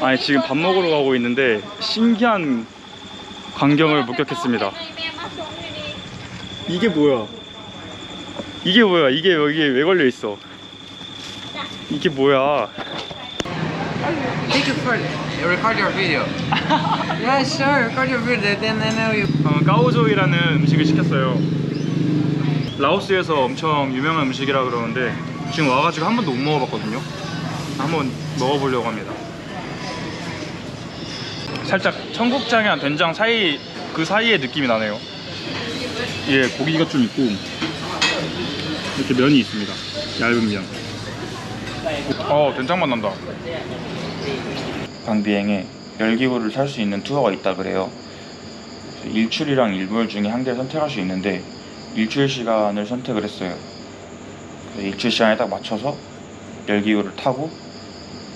아니 지금 밥 먹으러 가고 있는데 신기한 광경을 목격했습니다. 이게 뭐야? 이게 뭐야? 이게 여기에 왜 걸려 있어? 이게 뭐야? Take a photo. Record your video. yeah, sure. Record your video. Then I know you. 어, 까오조이라는 음식을 시켰어요. 라오스에서 엄청 유명한 음식이라 그러는데 지금 와가지고 한 번도 못 먹어봤거든요. 한번 먹어보려고 합니다. 살짝 청국장이랑 된장 사이 그 사이의 느낌이 나네요. 예, 고기가 좀 있고 이렇게 면이 있습니다. 얇은 면. 어, 된장 맛 난다. 강비행에 열기구를 탈 수 있는 투어가 있다 그래요. 일출이랑 일몰 중에 한 개를 선택할 수 있는데 일출 시간을 선택을 했어요. 그래서 일출 시간에 딱 맞춰서 열기구를 타고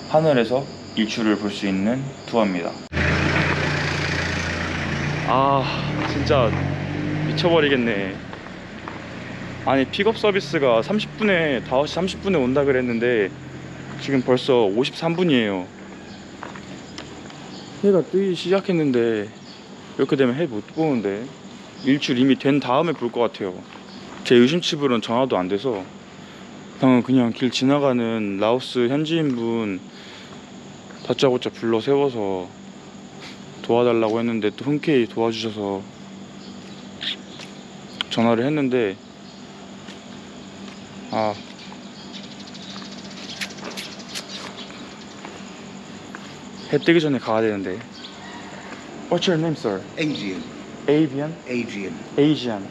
하늘에서 일출을 볼 수 있는 투어입니다. 아 진짜 미쳐버리겠네. 아니 픽업 서비스가 30분에 5시 30분에 온다 그랬는데 지금 벌써 53분이에요. 해가 뜨기 시작했는데 이렇게 되면 해 못 보는데 일출 이미 된 다음에 볼 것 같아요. 제 의심치불은 전화도 안 돼서 방금 그냥 길 지나가는 라오스 현지인분 다짜고짜 불러 세워서 도와달라고 했는데 또 흔쾌히 도와주셔서 전화를 했는데 아 해 뜨기 전에 가야 되는데 What's your name, sir? Adrian. Avian? Adrian. Asian.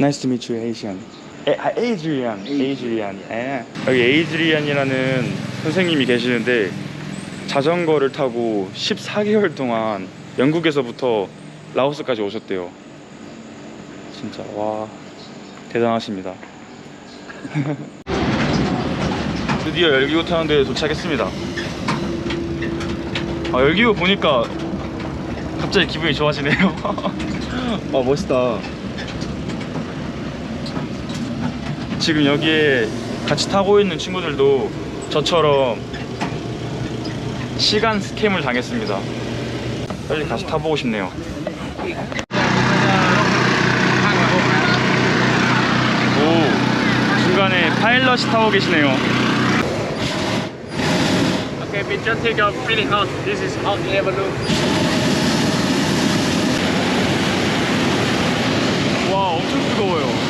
Nice to meet you, Asian. 에, 아, Adrian. Adrian. 예. 여기 Adrian이라는 선생님이 계시는데 자전거를 타고 14개월 동안 영국에서부터 라오스까지 오셨대요. 진짜 와 대단하십니다. 드디어 열기구 타는 데 도착했습니다. 아 열기구 보니까 갑자기 기분이 좋아지네요. 아 멋있다. 지금 여기에 같이 타고 있는 친구들도 저처럼 시간 스캠을 당했습니다. 빨리 같이 타보고 싶네요. 오, 중간에 파일럿이 타고 계시네요. Okay, we just take a feeling out. This is hot air balloon. 와, 엄청 뜨거워요.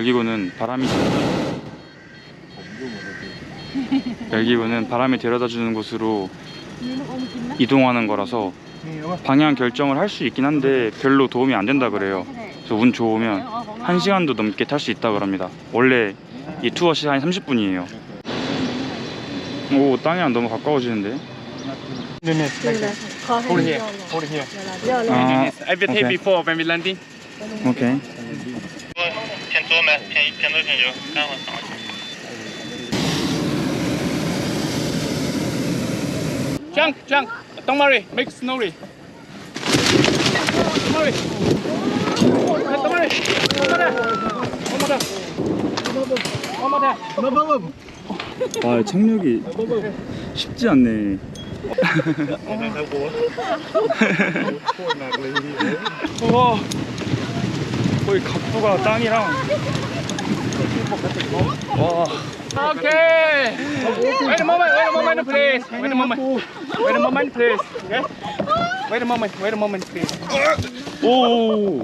열기구는 바람이 열기구는 바람이 데려다 주는 곳으로 이동하는 거라서 방향 결정을 할 수 있긴 한데 별로 도움이 안 된다 그래요. 그래서 운 좋으면 1시간도 넘게 탈 수 있다 그럽니다. 원래 이 투어 시간이 30분이에요. 오, 땅이랑 너무 가까워지는데? Hold it here. Hold it here. 아, I will take okay. before when we landing. 오 Estou, mestre. Quem penou de eu? Calma, calma. Junk, junk. Don't worry. Make snowy. Don't worry. Don't worry. One more time. One more time. One more time. 아 착륙이 쉽지 않네 와 거의 각도가 땅이랑. 와, Okay. Wait a moment. Wait a moment, please. Wait a moment. Wait a moment, please. Okay. Wait a moment. Wait a moment, please. 오,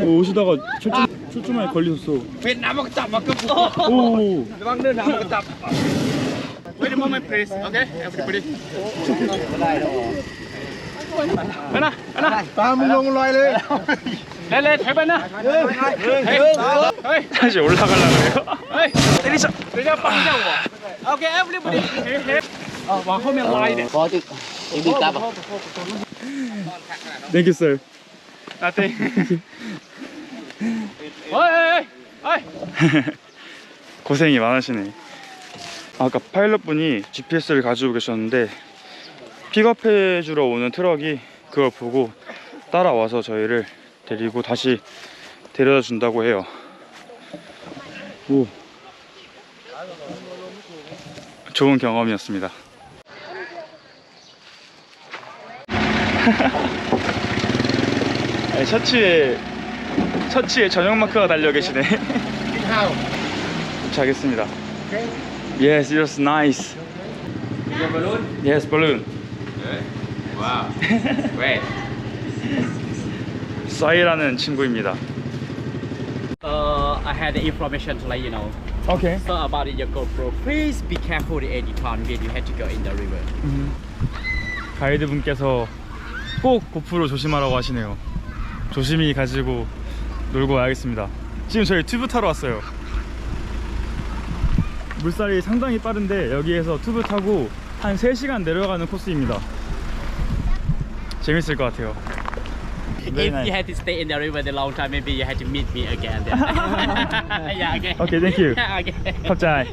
오 오시다가 철조, 철조망에 걸리셨어. Việt Nam một cái tập vào cơ phục. 오, Vâng, đơn nào một cái tập. Wait a moment, please. Okay, everybody. Bên nào, bên nào. ตามมึงลงลอยเลย Hey, hey, 다시 올라가려고 해요? 때리자. Nhau à? Okay, everybody. Có chứ. Em đi tắp à? Thank you, sir. Nothing. Ôi, ôi, ôi. Ôi. 고생이 많으시네. 아까 파일럿 분이 GPS를 가지고 계셨는데 픽업해 주러 오는 트럭이 그걸 보고 따라와서 저희를 데리고 다시 데려다 준다고 해요. 오. 좋은 경험이었습니다. 아니, 셔츠에 셔츠에 전용 마크가 달려 계시네. 도착했습니다. Yes, it was nice. Yes, balloon. Wow. Great. 싸이라는 친구입니다. Uh, I had the information to let you know. Okay. So about your GoPro, please be careful the any time when you had to go in the river. 가이드 분께서 꼭 고프로 조심하라고 하시네요. 조심히 가지고 놀고 와야겠습니다. 지금 저희 튜브 타러 왔어요. 물살이 상당히 빠른데 여기에서 튜브 타고 한 3시간 내려가는 코스입니다. 재밌을 것 같아요. Very if nice. you had to stay in the river the long time, maybe you had to meet me again. Then. yeah, okay. Okay, thank you. okay. 갑자기.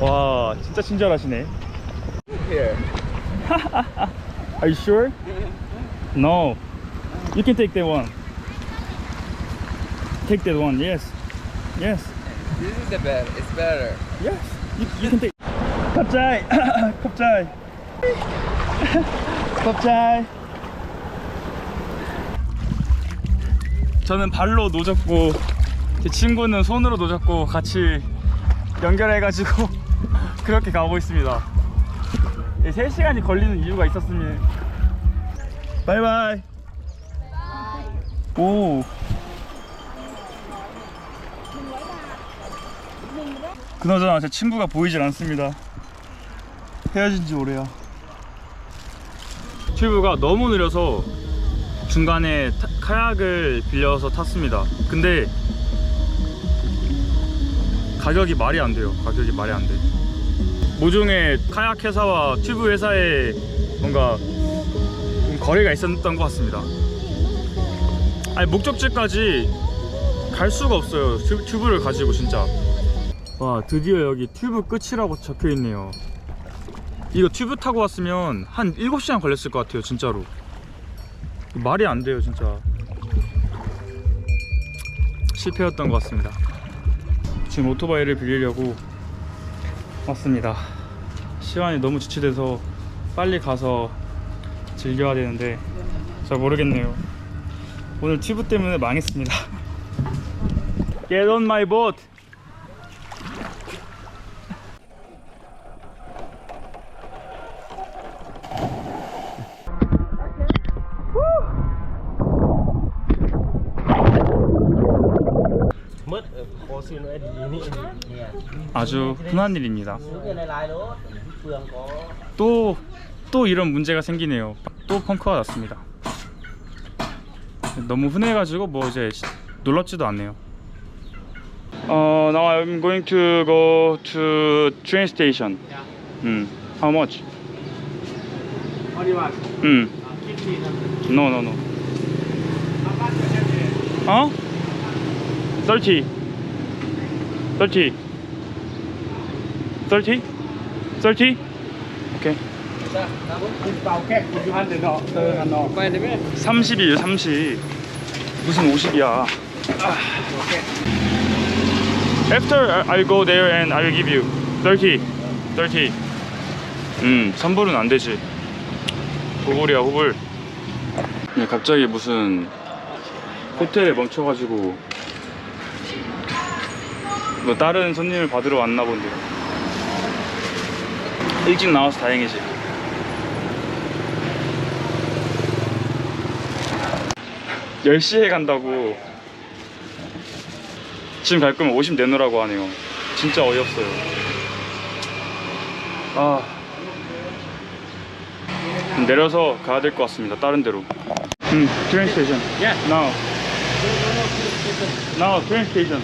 와, 진짜 친절하시네. Here. Are you sure? No. You can take that one. Take that one. Yes. Yes. This is the best. It's better. Yes. You, you can take. 갑자기. 갑자기. 갑자기. 저는 발로 노졌고 제 친구는 손으로 노졌고 같이 연결해가지고 그렇게 가고 있습니다. 3시간이 걸리는 이유가 있었으면 바이바이. 오. 그나저나 제 친구가 보이질 않습니다. 헤어진 지 오래야. 튜브가 너무 느려서 중간에 타- 카약을 빌려서 탔습니다 근데 가격이 말이 안 돼요 가격이 말이 안돼 모종의 카약 회사와 튜브 회사의 뭔가 좀 거래가 있었던 것 같습니다. 아니 목적지까지 갈 수가 없어요. 튜, 튜브 를 가지고 진짜. 와 드디어 여기 튜브 끝이라고 적혀 있네요. 이거 튜브 타고 왔으면 한 7시간 걸렸을 것 같아요, 진짜로. 말이 안 돼요, 진짜. 실패였던 것 같습니다. 지금 오토바이를 빌리려고 왔습니다. 시간이 너무 지체돼서 빨리 가서 즐겨야 되는데 잘 모르겠네요. 오늘 튜브 때문에 망했습니다. Get on my boat. 아주 흔한 일입니다. 또, 또 이런 문제가 생기네요. 또 펑크가 났습니다. 너무 흔해가지고 뭐 이제 시- 놀랍지도 않네요. 어, now I'm going to go to train station. 음, how much? You want? 음, Uh, 15. no, no, no. 어? 30. 30. 30? 30? 오케이. Tàu kẹt của chú Hân để nọ, từ Hà Nội. Quay đi biết. 30일 30 무슨 50이야 After I- go there and I'll give you 30 30음 3불은 안 되지 호불이야 호불 그냥 갑자기 무슨 호텔에 멈춰가지고 뭐 다른 손님을 받으러 왔나 본데 일찍 나와서 다행이지. 10시에 간다고. 지금 갈 거면 50 내놓으라고 하네요. 진짜 어이없어요. 아. 내려서 가야 될 것 같습니다. 다른 데로. 음 트레인 스테이션 Yeah. now. Now 트레인 스테이션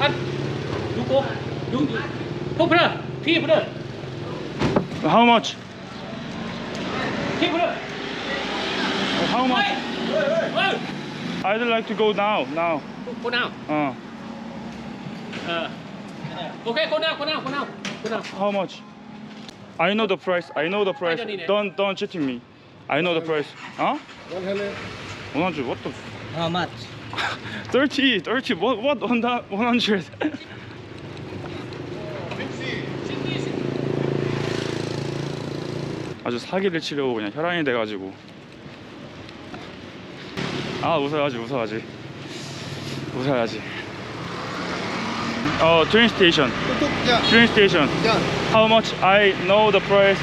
Anh, you go. You, you. Go, brother. Phi, brother. how much Phi, up. how much Hey, hey. I'd like to go now now Go now. 어 Uh, Okay, go now, go now, go now. Go now. How much? I know the price. I know the price. don't need. Don't don't cheating me. I know the price. Huh? One hundred. One hundred. What the? How much? 30. 30. What what 100? 아주 사기를 치려고 그냥 혈안이 돼가지고 아 웃어야지 웃어야지 웃어야지 어 스테이션 트레인 스테이션 Yeah. How much? I know the price.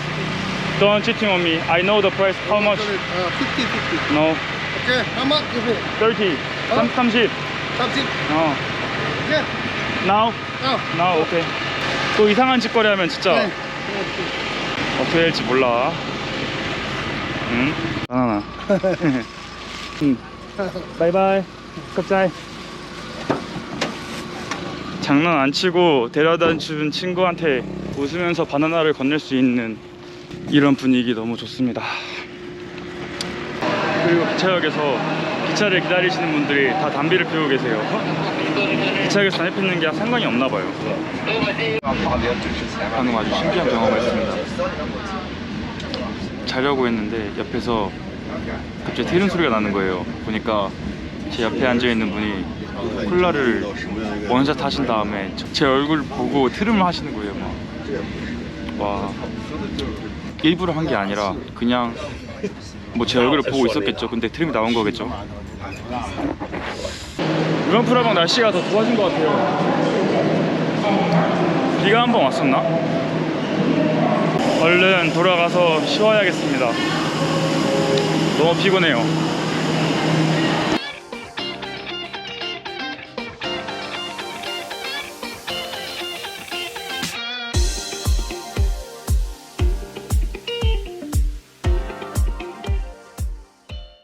Don't cheating on me. I know the price. How much? Uh, 50, 50. No. Okay, how much you pay? 30. 어? 30. 30. 어. Yeah. Now. Now. Now. 오케이. 또 이상한 짓거리 하면 진짜 Okay. 어떻게 될지 몰라. 응? 바나나. 응. 바이바이. 갑자이. 장난 안 치고 데려다 준 친구한테 웃으면서 바나나를 건넬 수 있는 이런 분위기 너무 좋습니다. 그리고 기차역에서 기차를 기다리시는 분들이 다 담배를 피우고 계세요. 기차역에서 담배 피우는 게 상관이 없나 봐요. 방금 아주 신기한 경험을 했습니다. 자려고 했는데 옆에서 갑자기 트는 소리가 나는 거예요. 보니까 제 옆에 앉아 있는 분이 콜라를 원샷 하신 다음에 저- 제 얼굴 보고 트름을 하시는 거예요. 막. 와 일부러 한 게 아니라 그냥 뭐 제 얼굴을 보고 있었겠죠. 근데 트림이 나온 거겠죠. 이번 프라방 날씨가 더 좋아진 것 같아요. 비가 한 번 왔었나? 얼른 돌아가서 쉬어야겠습니다. 너무 피곤해요.